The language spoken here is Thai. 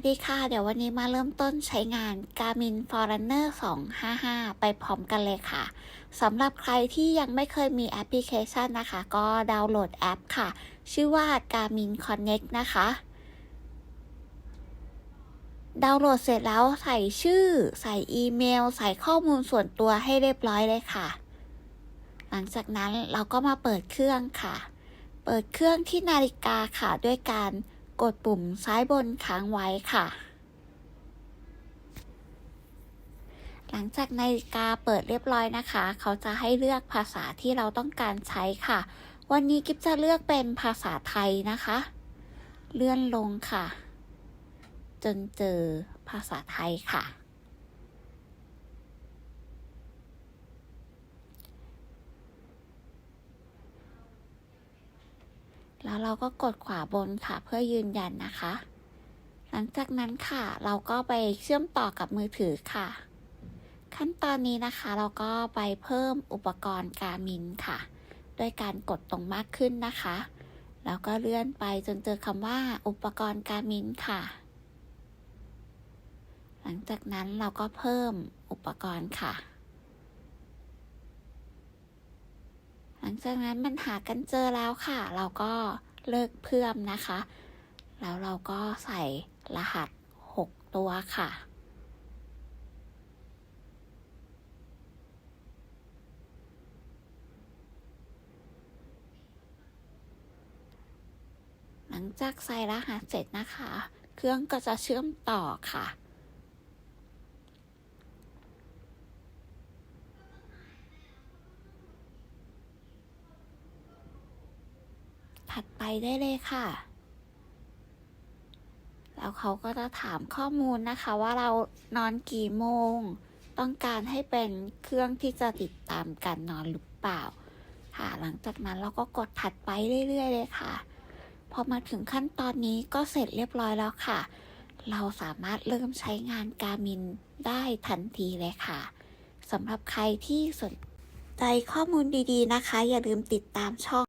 วัสดีค่ะ เดี๋ยววันนี้มาเริ่มต้นใช้งาน Garmin Forerunner 255 ไปพร้อมกันเลยค่ะสำหรับใครที่ยังไม่เคยมีแอปพลิเคชันนะคะ ก็ดาวน์โหลดแอปค่ะ ชื่อว่า Garmin Connect นะคะ ดาวน์โหลดเสร็จแล้วใส่ชื่อ ใส่อีเมล ใส่ข้อมูลส่วนตัวให้เรียบร้อยเลยค่ะ หลังจากนั้นเราก็มาเปิดเครื่องค่ะ เปิดเครื่องที่นาฬิกาค่ะด้วยการ กดปุ่มซ้ายบนค้างไว้ค่ะ หลังจากนาฬิกาเปิดเรียบร้อยนะคะ เขาจะให้เลือกภาษาที่เราต้องการใช้ค่ะ วันนี้กิฟจะเลือกเป็นภาษาไทยนะคะ เลื่อนลงค่ะ จนเจอภาษาไทยค่ะ แล้ว เราก็กดขวาบนค่ะ เพื่อยืนยันนะคะ หลังจากนั้นค่ะ เราก็ไปเชื่อมต่อกับมือถือค่ะ ขั้นตอนนี้นะคะ เราก็ไปเพิ่มอุปกรณ์การมินค่ะด้วยการกดตรงมากขึ้นนะคะ แล้วก็เลื่อนไปจนเจอคำว่าอุปกรณ์การมินค่ะ หลังจากนั้นเราก็เพิ่มอุปกรณ์ค่ะ ลังจากนั้นมันหากันเจอแล้วค่ะ เราก็เลิกเพิ่อมนะคะ แล้วเราก็ใส่รหัส 6 ตัวค่ะ หลังจากใส่รหัสเสร็จนะคะ เครื่องก็จะเชื่อมต่อค่ะ ถัดไปได้เลยค่ะ แล้วเขาก็จะถามข้อมูลนะคะ ว่าเรานอนกี่โมง ต้องการให้เป็นเครื่องที่จะติดตามการนอนหรือเปล่า ค่ะ หลังจากนั้นเราก็กดถัดไปเรื่อยๆเลยค่ะ พอมาถึงขั้นตอนนี้ก็เสร็จเรียบร้อยแล้วค่ะ เราสามารถเริ่มใช้งานการมินได้ทันทีเลยค่ะสำหรับใครที่สนใจข้อมูลดีๆนะคะ อย่าลืมติดตามช่อง